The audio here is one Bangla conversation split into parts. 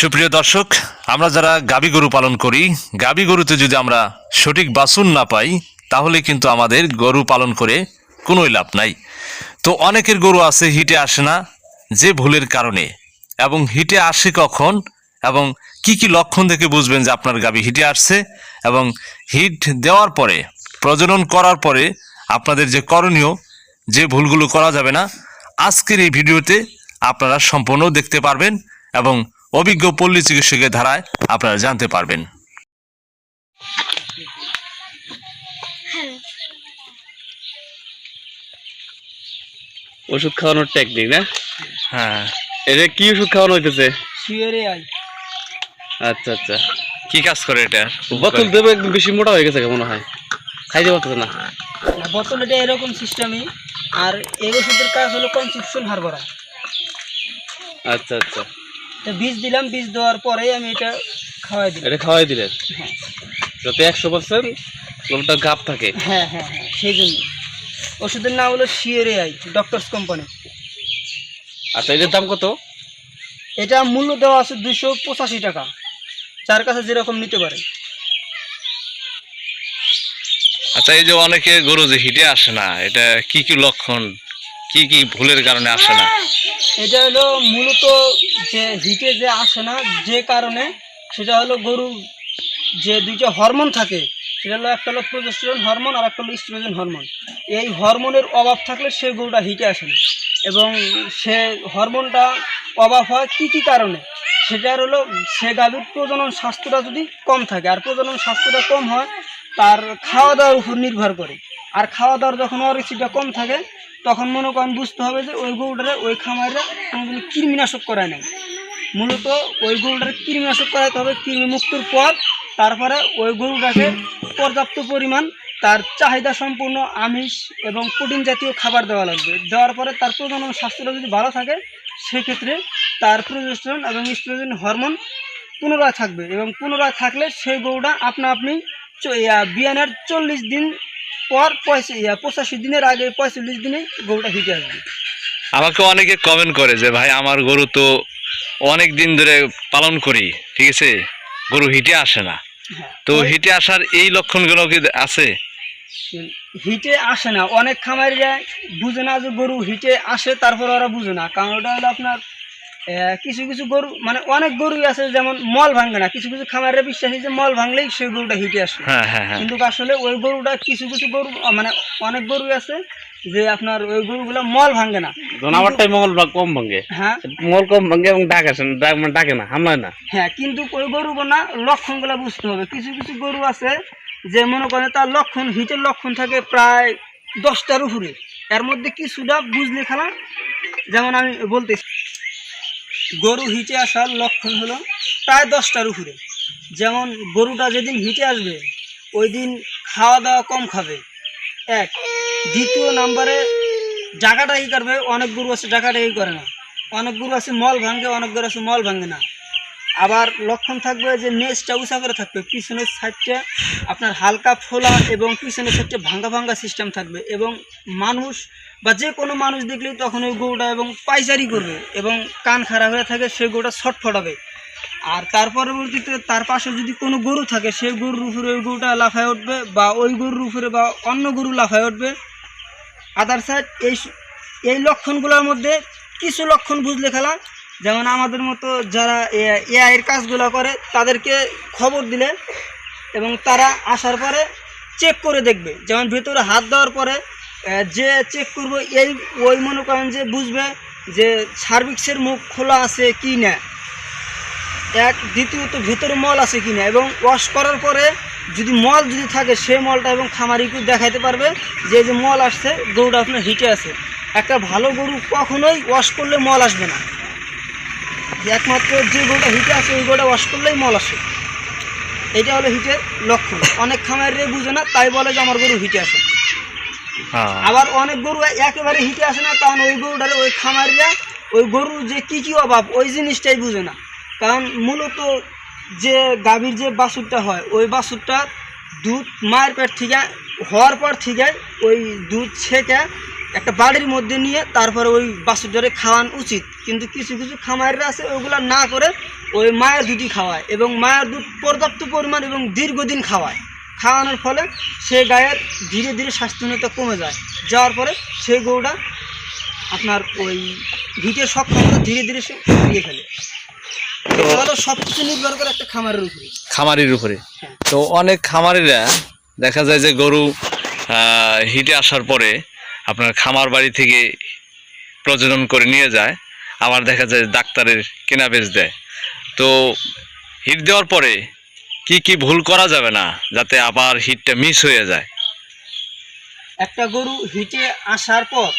সুপ্রিয় দর্শক, আমরা যারা গাবি গরু পালন করি, গাবি গরুতে যদি আমরা সঠিক বাছুর না পাই, তাহলে কিন্তু আমাদের গরু পালন করে কোনোই লাভ নাই। তো অনেকের গরু আছে, হিটে আসে না, যে ভুলের কারণে। এবং হিটে আসে কখন? এবং কি কি লক্ষণ দেখে বুঝবেন যে আপনার গাবি হিটে আসছে? এবং হিট দেওয়ার পরে, প্রজনন করার পরে আপনাদের যে করণীয়, যে ভুলগুলো করা যাবে না, আজকের এই ভিডিওতে আপনারা সম্পূর্ণ দেখতে পারবেন এবং অভিজ্ঞ পল্লী চিকিৎসকের ধারায় আপনারা জানতে পারবেন। ওষুধ খাওয়ানোর টেকনিক না? হ্যাঁ। এটা কি ওষুধ খাওয়ানো হইতেছে? আচ্ছা আচ্ছা। কি কাজ করে এটা? বোতল দেবে একদম বেশি মোটা হয়ে গেছে মনে হয়। খাইতে পারতেছে না। না বোতল এটা এরকম সিস্টেমই আর এই ওষুধের কাজ হলো কনসিপশন হারবরা আচ্ছা আচ্ছা। তো বীজ দিলাম বীজ দেওয়ার পরেই আমি এটা খাওয়াই দিলাম। এটা খাওয়াই দিলেন? হ্যাঁ। যাতে একশো পার্সেন্ট লোকটা গাপ থাকে। হ্যাঁ হ্যাঁ হ্যাঁ সেই জন্য। ওষুধের নাম হলো শিওরে আই ডক্টরস কোম্পানি আচ্ছা এটার দাম কত? এটা মূল্য দেওয়া আছে দুশো পঁচাশি টাকা। যার কাছে যেরকম নিতে পারে। আচ্ছা এই যে অনেকে গরু যে হিটে আসে না এটা কি কি লক্ষণ কি কি ভুলের কারণে আসে না? এটা হলো মূলত যে হিটে যে আসে না, যে কারণে সেটা হলো গরু যে দুইটা হরমোন থাকে, সেটা হলো একটা হলো প্রোজেস্টেরন হরমোন আর একটা হলো স্ট্রোজেন হরমোন এই হরমোনের অভাব থাকলে সে গরুটা হিটে আসে না। এবং সে হরমোনটা অভাব হয় কী কী কারণে? সেটার হলো সে গাভীর প্রজনন স্বাস্থ্যটা যদি কম থাকে, আর প্রজনন স্বাস্থ্যটা কম হয়, তার খাওয়া দাওয়ার উপর নির্ভর করে। আর খাওয়া দাওয়ার যখন অরুচিটা কম থাকে তখন মনে করেন বুঝতে হবে যে ওই গরুটারে, ওই খামারে কোনোদিন কৃমিনাশক করায় নাই। মূলত ওই গরুটারে কৃমিনাশক করাইতে হবে, কৃমি মুক্তর পর তারপরে ওই গরুটাকে পর্যাপ্ত পরিমাণ তার চাহিদা সম্পূর্ণ আমিষ এবং প্রোটিন জাতীয় খাবার দেওয়া লাগবে। দেওয়ার পরে তার প্রজনন স্বাস্থ্যটা যদি ভালো থাকে, সেক্ষেত্রে তার প্রজেস্ট্রন এবং ইস্ট্রোজেন হরমোন পুনরায় থাকবে এবং পুনরায় থাকলে সেই গরুটা আপনা আপনি বিয়ানের চল্লিশ দিন পর পঁচাশি দিনের আগে পঁয়তাল্লিশ দিনে গরুটা হিটে আসবে। আমাকে অনেকে কমেন্ট করে যে ভাই আমার গরু তো অনেক দিন ধরে পালন করি ঠিক আছে? গরু হিটে আসে না। হ্যাঁ। তো হিটে আসার এই লক্ষণগুলো কি আছে? হিটে আসে না। অনেক খামারিরা বুঝে না যে গরু হিটে আসে তারপর ওরা বুঝে না। কারণ ওটা হলো আপনার কিছু কিছু গরু মানে অনেক গরুই আছে যেমন মল ভাঙে না। কিছু কিছু খামারিরা বিশ্বাসী যে মল ভাঙলেই সেই গরুটা হিটে আসে। হ্যাঁ হ্যাঁ হ্যাঁ। কিন্তু আসলে ওই গরুটা কিছু কিছু গরু মানে অনেক গরুই আছে যে আপনার ওই গরুগুলো মল ভাঙে না। জনাবারটাই বা কম ভাঙ্গে হ্যাঁ। মঙ্গল কম ভাঙ্গে এবং ডাক আসে মানে ডাকে না হামলায় না। হ্যাঁ কিন্তু ওই গরু না লক্ষণগুলো বুঝতে হবে। কিছু কিছু গরু আছে যে মনে করেন তার লক্ষণ হিটের লক্ষণ থাকে প্রায় দশটার উপরে। এর মধ্যে কিছুটা বুঝলে খেলা যেমন আমি বলতেছি। গরু হিটে আসার লক্ষণ হলো প্রায় দশটার উপরে। যেমন গরুটা যেদিন হিটে আসবে ওই দিন খাওয়া দাওয়া কম খাবে। এক, দ্বিতীয় নাম্বারে জায়গাটা ই করবে, অনেক গরু আছে জায়গাটা ই করে না। অনেক গরু আছে, মল ভাঙে, অনেক গরু আছে, মল ভাঙে না। আবার লক্ষণ থাকবে যে নেচটা উঁচা করে থাকবে, পিছনের সাইডটা আপনার হালকা ফোলা এবং পিছনের সাইডটা ভাঙ্গা ভাঙ্গা সিস্টেম থাকবে এবং মানুষ বা যে কোনো মানুষ দেখলেই তখন ওই গরুটা এবং পাইচারি করবে এবং কান খারাপ হয়ে থাকে, সেই গরুটা ছট ফটাবে আর তার পরবর্তীতে তার পাশে যদি কোনো গরু থাকে, সেই গরুর উপরে ওই গরুটা লাফায় উঠবে বা ওই গরুর উপরে বা অন্য গরু লাফায় উঠবে। আদার সাইড এই এই লক্ষণগুলোর মধ্যে কিছু লক্ষণ বুঝলে খেলা যেমন আমাদের মতো যারা এআই এর কাজগুলো করে, তাদেরকে খবর দিলে এবং তারা আসার পরে চেক করে দেখবে। যেমন ভেতরে হাত দেওয়ার পরে যে চেক করবে, এই, ওই মনে করেন যে বুঝবে যে সার্ভিক্সের মুখ খোলা আছে কি না। এক, দ্বিতীয়ত ভেতরে মল আছে কি না এবং ওয়াশ করার পরে যদি মল যদি থাকে সেই মলটা এবং খামারিকে দেখাইতে পারবে যে যে মল আসছে, গরুটা আপনার হিটে আছে। একটা ভালো গরু কখনোই ওয়াশ করলে মল আসবে না। একমাত্র যে গরুটা হিটে আছে ওই গরুটা ওয়াশ করলেই মল আসে। এটা হলো হিটের লক্ষণ। অনেক খামারিরাই বুঝে না তাই বলে যে আমার গরু হিটে আছে। হ্যাঁ। আবার অনেক গরু একেবারে হিটে আসে না কারণ ওই গরুটার ওই খামারিরা ওই গরুর যে কী কী অভাব ওই জিনিসটাই বুঝে না। কারণ মূলত যে গাভীর যে বাছুরটা হয় ওই বাছুরটা দুধ মায়ের পেট থেকে হওয়ার পর থেকে ওই দুধ ছেঁকে একটা বাড়ির মধ্যে নিয়ে তারপরে ওই বাছুরটারে খাওয়ানো উচিত। কিন্তু কিছু কিছু খামারিরা আছে ওগুলা না করে ওই মায়ের দুধই খাওয়ায় এবং মায়ের দুধ পর্যাপ্ত পরিমাণ এবং দীর্ঘদিন খাওয়ায়। খাওয়ানোর ফলে সে গায়ের ধীরে ধীরে স্বাস্থ্যহীনতা কমে যায়। যাওয়ার পরে সেই গরুটা আপনার ওই হিটের সক্ষমতা ধীরে ধীরে সে হারিয়ে ফেলে। তো সব কিছু নির্ভর করে একটা খামারের উপরে। খামারির উপরে। হ্যাঁ। তো অনেক খামারিরা দেখা যায় যে গরু হিটে আসার পরে আপনার খামার বাড়ি থেকে প্রজনন করে নিয়ে যায়। আবার দেখা যায় ডাক্তারের কেনা বেচ দেয়। তো হিট দেওয়ার পরে কি কি ভুল করা যাবে না, যাতে আবার হিটটা মিস হয়ে যায়? একটা গরু হিটে আসার পর,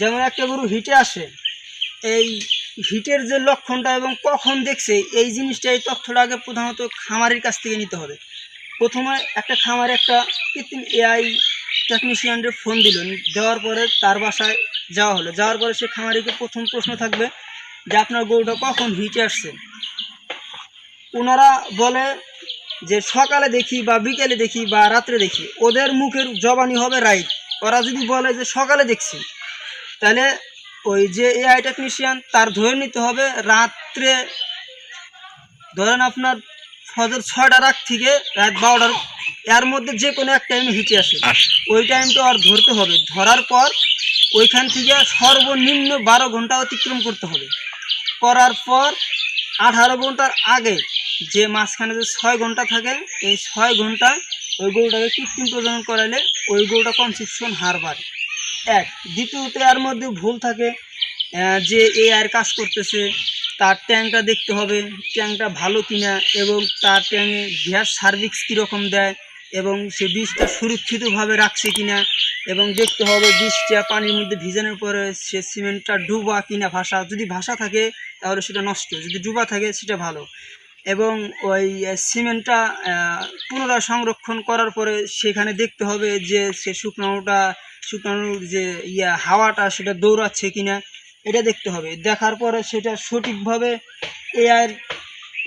যেমন একটা গরু হিটে আসে, এই হিটের যে লক্ষণটা এবং কখন দেখছে, এই জিনিসটা, এই তথ্যটা আগে প্রধানত খামারের কাছ থেকে নিতে হবে। প্রথমে একটা খামারে একটা কৃত্রিম এআই টেকনিশিয়ানদের ফোন দিল। দেওয়ার পরে তার বাসায় যাওয়া হলো। যাওয়ার পরে সে খামারিকে প্রথম প্রশ্ন থাকবে যে, আপনার গরুটা কখন হিটে আসছে? ওনারা বলে যে, সকালে দেখি বা বিকেলে দেখি বা রাত্রে দেখি। ওদের মুখের জবানি হবে রাইট। ওরা যদি বলে যে, সকালে দেখছি, তাহলে ওই যে এআই টেকনিশিয়ান তার ধরে নিতে হবে রাত্রে, ধরেন আপনার ফজর ছয়টা রাত থেকে রাত বারোটার এর মধ্যে যে কোনো এক টাইমে হিটে আসে। ওই টাইমটা আর ধরতে হবে। ধরার পর ওইখান থেকে সর্বনিম্ন বারো ঘণ্টা অতিক্রম করতে হবে। করার পর আঠারো ঘণ্টার আগে যে মাঝখানে যে ছয় ঘণ্টা থাকে এই ছয় ঘণ্টা ওই গরুটাকে কৃত্রিম প্রজনন করালে ওই গরুটা কনসেপশন হার বাড়ে। এক। দ্বিতীয়ত এর মধ্যে ভুল থাকে। যে এ আর কাজ করতেছে তার ট্যাঙ্কটা দেখতে হবে ট্যাঙ্কটা ভালো কিনা এবং তার ট্যাঙ্কে গ্যাস সার্ভিস কীরকম দেয় এবং সে বীজটা সুরক্ষিতভাবে রাখছে কিনা এবং দেখতে হবে বীজটা পানির মধ্যে ভিজানোর পরে সে সিমেন্টটা ডুবা কিনা ভাসা যদি ভাসা থাকে, তাহলে সেটা নষ্ট। যদি ডুবা থাকে, সেটা ভালো। এবং ওই সিমেন্টটা পুনরায় সংরক্ষণ করার পরে সেখানে দেখতে হবে যে সে শুকনোটা শুকনোর যে, ইয়া, হাওয়াটা সেটা দৌড়াচ্ছে কিনা, এটা দেখতে হবে। দেখার পরে সেটা সঠিকভাবে এআর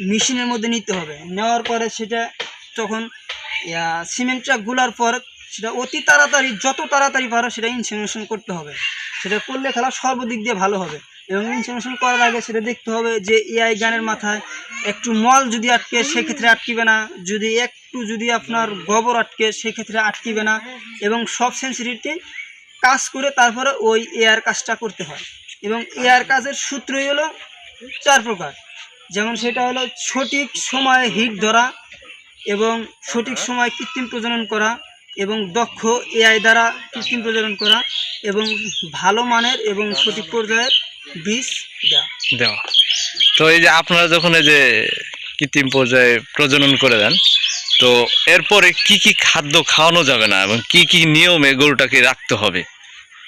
মেশিনের মধ্যে নিতে হবে। নেওয়ার পরে সেটা তখন সিমেন্টটা গুলার পর সেটা অতি তাড়াতাড়ি, যত তাড়াতাড়ি পারো সেটা ইনসিনেশন করতে হবে। সেটা করলে খেলা সর্বদিক দিয়ে ভালো হবে। এবং ইনসিনেশন করার আগে সেটা দেখতে হবে যে এআই গানের মাথায় একটু মল যদি আটকে, সেক্ষেত্রে আটকিবে না। যদি একটু যদি আপনার গোবর আটকে, সেক্ষেত্রে আটকিবে না। এবং সব সেন্সিটিভিটি কাজ করে তারপরে ওই এআর কাজটা করতে হয়। এবং এআর কাজের সূত্রই হলো চার প্রকার। যেমন সেটা হলো সঠিক সময়ে হিট ধরা এবং সঠিক সময় কৃত্রিম প্রজনন করা এবং দক্ষ এআই দ্বারা কৃত্রিম প্রজনন করা এবং ভালো মানের এবং সঠিক পর্যায়ের বীজ দেওয়া। দেওয়া। তো এই যে আপনারা যখন এই যে কৃত্রিম পর্যায়ে প্রজনন করে দেন তো এরপরে কি কি খাদ্য খাওয়ানো যাবে না এবং কি কি নিয়মে গরুটাকে রাখতে হবে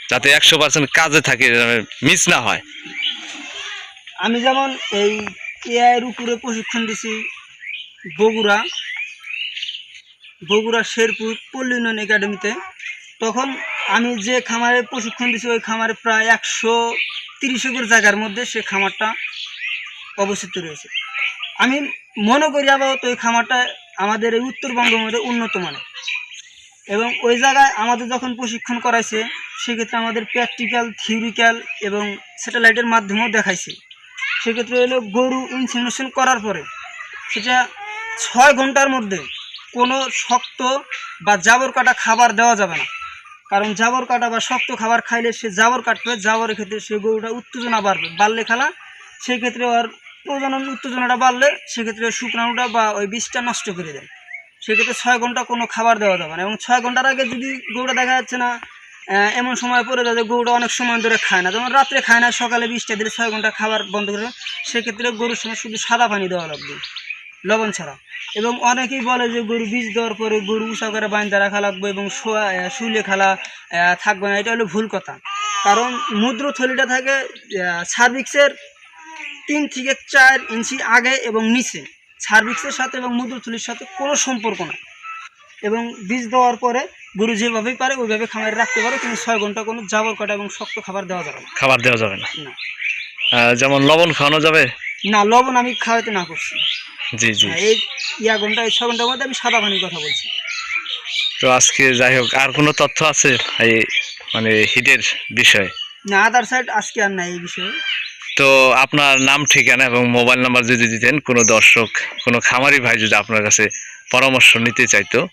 যাতে একশো পার্সেন্ট কাজে থাকে মিস না হয়? আমি যেমন এই এআইয়ের উপরে প্রশিক্ষণ দিছি বগুড়া বগুড়া, শেরপুর, পল্লী উন্নয়ন একাডেমিতে। তখন আমি যে খামারে প্রশিক্ষণ দিছি, ওই খামারে প্রায় একশো তিরিশ একর জায়গার মধ্যে সে খামারটা অবস্থিত রয়েছে। আমি মনে করি আপাতত ওই খামারটা আমাদের এই উত্তরবঙ্গের মধ্যে উন্নত মানের। এবং ওই জায়গায় আমাদের যখন প্রশিক্ষণ করাইছে, সেক্ষেত্রে আমাদের প্র্যাকটিক্যাল, থিওরিক্যাল এবং স্যাটেলাইটের মাধ্যমেও দেখাইছে। সেক্ষেত্রে হলো গরু ইনসিমিনেশন করার পরে সেটা ছয় ঘণ্টার মধ্যে কোনো শক্ত বা জাবর কাটা খাবার দেওয়া যাবে না কারণ জাবর কাটা বা শক্ত খাবার খাইলে সে জাবর কাটবে, জাবরের ক্ষেত্রে সে গরুটা উত্তেজনা বাড়বে, বাড়লে খেলা সেক্ষেত্রে ওর প্রজনন উত্তেজনাটা বাড়লে সেক্ষেত্রে শুকনানোটা বা ওই বীজটা নষ্ট করে দেয় সেক্ষেত্রে ছয় ঘণ্টা কোনো খাবার দেওয়া যাবে না এবং ছয় ঘণ্টার আগে যদি গরুটা দেখা যাচ্ছে না এমন সময় পরে যায় যে গরুটা অনেক সময় ধরে খায় না, যেমন রাত্রে খায় না, সকালে বিশটা দিলে ছয় ঘণ্টা খাবার বন্ধ করে। সেক্ষেত্রে গরুর সময় শুধু সাদা পানি দেওয়া লাগবে, লবণ ছাড়া এবং অনেকেই বলে যে গরু বীজ দেওয়ার পরে গরু উষা করে বাইন্দা রাখা লাগবে এবং শোয়া শুলে খেলা থাকবে না। এটা হলো ভুল কথা। কারণ মুদ্রথলিটা থাকে সার্ভিক্সের তিন থেকে চার ইঞ্চি আগে এবং নিচে। সার্ভিক্সের সাথে এবং মুদ্রথলির সাথে কোনো সম্পর্ক না এবং বীজ দেওয়ার পরে গরু যেভাবেই পারে ওইভাবে খামারে রাখতে পারে। কিন্তু ছয় ঘণ্টা কোনো জাবর কাটা এবং শক্ত খাবার দেওয়া যাবে না। খাবার দেওয়া যাবে না। না। যেমন লবণ খাওয়ানো যাবে? না লবণ আমি খাওয়াতে না করছি। জি জি। এই ইয়া ঘণ্টা ছ ঘণ্টার মধ্যে আমি সাদা পানির কথা বলছি। তো আজকে যাই হোক আর কোনো তথ্য আছে এই মানে হিটের বিষয়? না আদার সাইড আজকে আর নাই এই বিষয়ে। তো আপনার নাম ঠিকানা এবং মোবাইল নাম্বার যদি দিতেন কোনো দর্শক কোনো খামারি ভাই যদি আপনার কাছে পরামর্শ নিতে চাইতো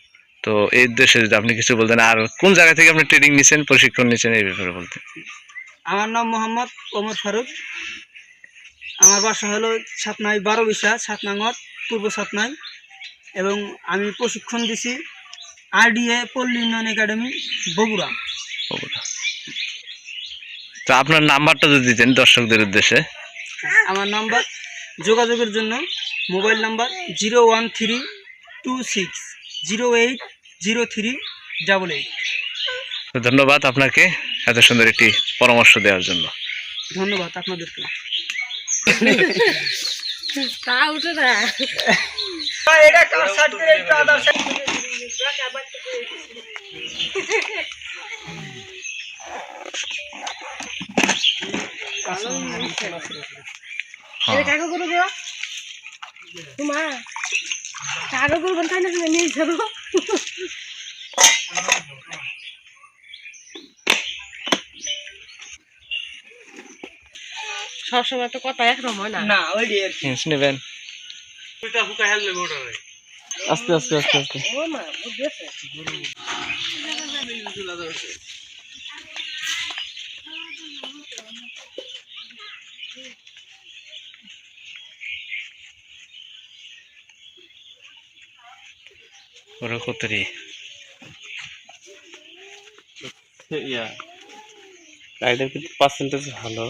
তো এই উদ্দেশ্যে যদি আপনি কিছু বলতেন আর কোন জায়গা থেকে আপনি ট্রেনিং নিছেন প্রশিক্ষণ নিছেন এই ব্যাপারে বলতেন। আমার নাম মোহাম্মদ ওমর ফারুক। আমার বাসা হলো সাতনাই বারো বিশা সাতনাঙ্গত পূর্ব সাতনাই এবং আমি প্রশিক্ষণ দিছি আরডিএ পল্লী উন্নয়ন একাডেমি বগুড়া। বগুড়া। তো আপনার নাম্বারটা যদি দিতেন দর্শকদের উদ্দেশ্যে। আমার নাম্বার যোগাযোগের জন্য mobile number zero one three two six zero eight zero three double eight. তো ধন্যবাদ আপনাকে এত সুন্দর একটি পরামর্শ দেওয়ার জন্য। ধন্যবাদ আপনাদেরকে। তা উঠে না। এটা কার সাইড করে একটু আদার সাইড এটা কাকে করব তোমার? তাই না তুমি নিয়ে যাব? সবসময় তো কথা একরকম হয় না? না ওইটাই আর কি। নেবেন আস্তে আস্তে আস্তে আস্তে। ও মা বুঝেছে ওরা কতরি ইয়া। রাইডার কিন্তু পার্সেন্টেজ ভালো।